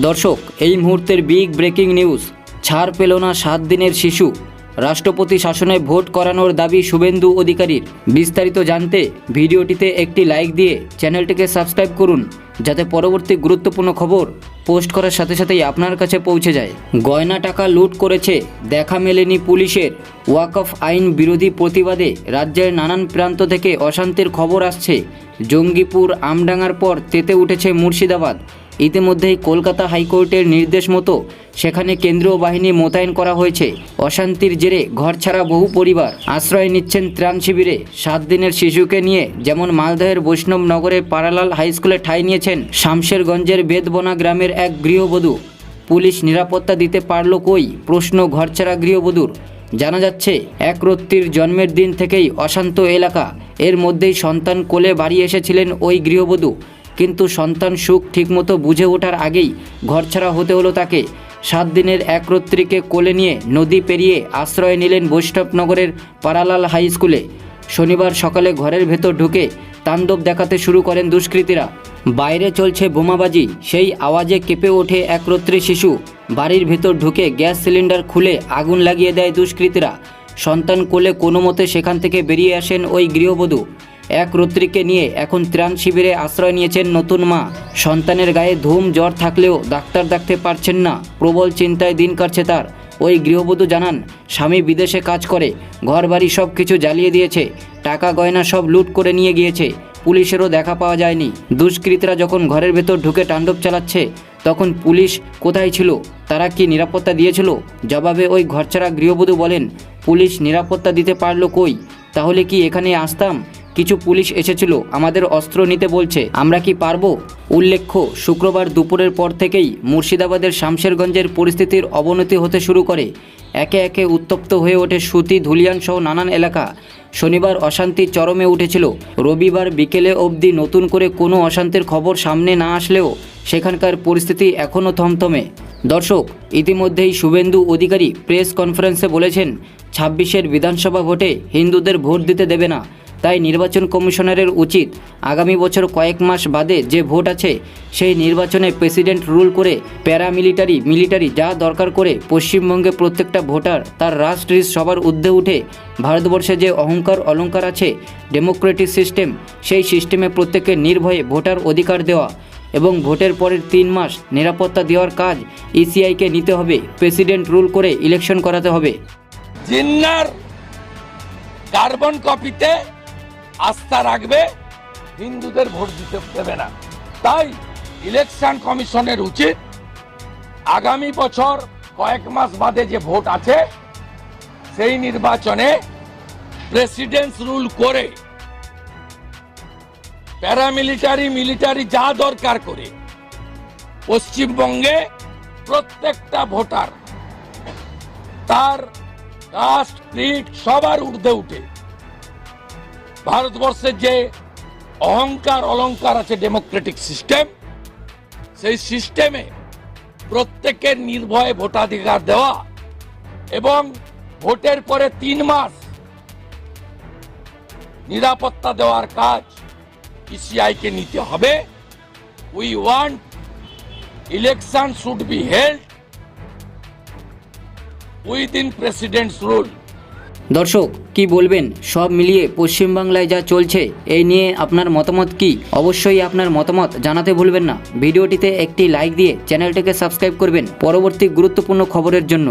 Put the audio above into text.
দর্শক, এই মুহূর্তের বিগ ব্রেকিং নিউজ ছাড় পেল না সাত দিনের শিশু। রাষ্ট্রপতি শাসনে ভোট করানোর দাবি শুভেন্দু অধিকারীর। বিস্তারিত জানতে ভিডিওটিতে একটি লাইক দিয়ে চ্যানেলটিকে সাবস্ক্রাইব করুন, যাতে পরবর্তী গুরুত্বপূর্ণ খবর পোস্ট করার সাথে সাথেই আপনার কাছে পৌঁছে যায়। গয়না টাকা লুট করেছে, দেখা মেলেনি পুলিশের। ওয়াকফ আইন বিরোধী প্রতিবাদে রাজ্যের নানান প্রান্ত থেকে অশান্তির খবর আসছে। জঙ্গিপুর আমডাঙ্গার পর তেতে উঠেছে মুর্শিদাবাদ। ইতিমধ্যেই কলকাতা হাইকোর্টের নির্দেশ মতো সেখানে কেন্দ্রীয় বাহিনী মোতায়েন করা হয়েছে। অশান্তির জেরে ঘরছাড়া বহু পরিবার আশ্রয় নিচ্ছেন ত্রাণ শিবিরে। সাত দিনের শিশুকে নিয়ে যেমন মালদহের বৈষ্ণব নগরের পারালাল হাইস্কুলে ঠাঁই নিয়েছেন শামশেরগঞ্জের বেদবনা গ্রামের এক গৃহবধূ। পুলিশ নিরাপত্তা দিতে পারল কই? প্রশ্ন ঘরছাড়া গৃহবধূর। জানা যাচ্ছে, এক রত্তির জন্মের দিন থেকেই অশান্ত এলাকা। এর মধ্যেই সন্তান কোলে বাড়ি এসেছিলেন ওই গৃহবধূ। কিন্তু সন্তান সুখ ঠিকমতো বুঝে ওঠার আগেই ঘরছাড়া হতে হলো তাকে। সাত দিনের এক রত্রিকে কোলে নিয়ে নদী পেরিয়ে আশ্রয় নিলেন বৈষ্ণবনগরের পারালাল হাই স্কুলে। শনিবার সকালে ঘরের ভেতর ঢুকে তাণ্ডব দেখাতে শুরু করেন দুষ্কৃতীরা। বাইরে চলছে বোমাবাজি, সেই আওয়াজে কেঁপে ওঠে এক রত্রি শিশু। বাড়ির ভেতর ঢুকে গ্যাস সিলিন্ডার খুলে আগুন লাগিয়ে দেয় দুষ্কৃতীরা। সন্তান কোলে কোনো মতে সেখান থেকে বেরিয়ে আসেন ওই গৃহবধূ। এক রত্রিকে নিয়ে এখন ত্রাণ শিবিরে আশ্রয় নিয়েছেন নতুন মা। সন্তানের গায়ে ধুম জ্বর থাকলেও ডাক্তার দেখতে পারছেন না। প্রবল চিন্তায় দিন কাটছে তার। ওই গৃহবধূ জানান, স্বামী বিদেশে কাজ করে, ঘরবাড়ি সব কিছু জ্বালিয়ে দিয়েছে। টাকা গয়না সব লুট করে নিয়ে গিয়েছে। পুলিশেরও দেখা পাওয়া যায়নি। দুষ্কৃতীরা যখন ঘরের ভেতর ঢুকে তাণ্ডব চালাচ্ছে, তখন পুলিশ কোথায় ছিল? তারা কি নিরাপত্তা দিয়েছিল? জবাবে ওই ঘরছাড়া গৃহবধূ বলেন, পুলিশ নিরাপত্তা দিতে পারল কই? তাহলে কি এখানে আসতাম? কিছু পুলিশ এসেছিল, আমাদের অস্ত্র নিতে বলছে। আমরা কি পারব? উল্লেখ্য, শুক্রবার দুপুরের পর থেকেই মুর্শিদাবাদের শামশেরগঞ্জের পরিস্থিতির অবনতি হতে শুরু করে। একে একে উত্তপ্ত হয়ে ওঠে সুতি, ধুলিয়ান সহ নানান এলাকা। শনিবার অশান্তি চরমে উঠেছিল। রবিবার বিকেলে অবধি নতুন করে কোনো অশান্তির খবর সামনে না আসলেও সেখানকার পরিস্থিতি এখনও থমথমে। দর্শক, ইতিমধ্যেই শুভেন্দু অধিকারী প্রেস কনফারেন্সে বলেছেন, ছাব্বিশের বিধানসভা ভোটে হিন্দুদের ভোট দিতে দেবে না। তাই নির্বাচন কমিশনারের উচিত আগামী বছর কয়েক মাস বাদে যে ভোট আছে, সেই নির্বাচনে প্রেসিডেন্ট রুল করে প্যারামিলিটারি, মিলিটারি যা দরকার করে পশ্চিমবঙ্গে প্রত্যেকটা ভোটার তার রাষ্ট্রীয় সবার ঊর্ধ্বে উঠে ভারতবর্ষে যে অহংকার অলংকার আছে, ডেমোক্রেটিক সিস্টেম, সেই সিস্টেমে প্রত্যেককে নির্ভয়ে ভোটার অধিকার দেওয়া এবং ভোটের পরের তিন মাস নিরাপত্তা দেওয়ার কাজ ইসিআইকে নিতে হবে, প্রেসিডেন্ট রুল করে ইলেকশন করাতে হবে। জিন্নার কার্বন কপিতে আস্থা রাখবে, হিন্দুদের ভোট দিতে দেবে না। তাই ইলেকশন কমিশনের উচিত আগামী বছর কয়েক মাস বাদে যে ভোট আছে, সেই নির্বাচনে প্রেসিডেন্স রুল করে প্যারামিলিটারি, মিলিটারি যা দরকার করে পশ্চিমবঙ্গে প্রত্যেকটা ভোটার তার কাস্ট ক্রিড সবার ঊর্ধ্বে উঠে। ভারতবর্ষের যে অহংকার, অলংকার আছে ডেমোক্রেটিক সিস্টেম, সেই সিস্টেমে প্রত্যেকের নির্ভয়ে ভোটাধিকার দেওয়া এবং ভোটের পরে তিন মাস নিরাপত্তা দেওয়ার কাজ ইসিআই কে নিতে হবে। We want election should be held within president's rule দর্শক, কি বলবেন? সব মিলিয়ে পশ্চিমবাংলায় যা চলছে, এই নিয়ে আপনার মতামত কি? অবশ্যই আপনার মতামত জানাতে ভুলবেন না। ভিডিওটিতে একটি লাইক দিয়ে চ্যানেলটিকে সাবস্ক্রাইব করবেন। পরবর্তী গুরুত্বপূর্ণ খবরের জন্য।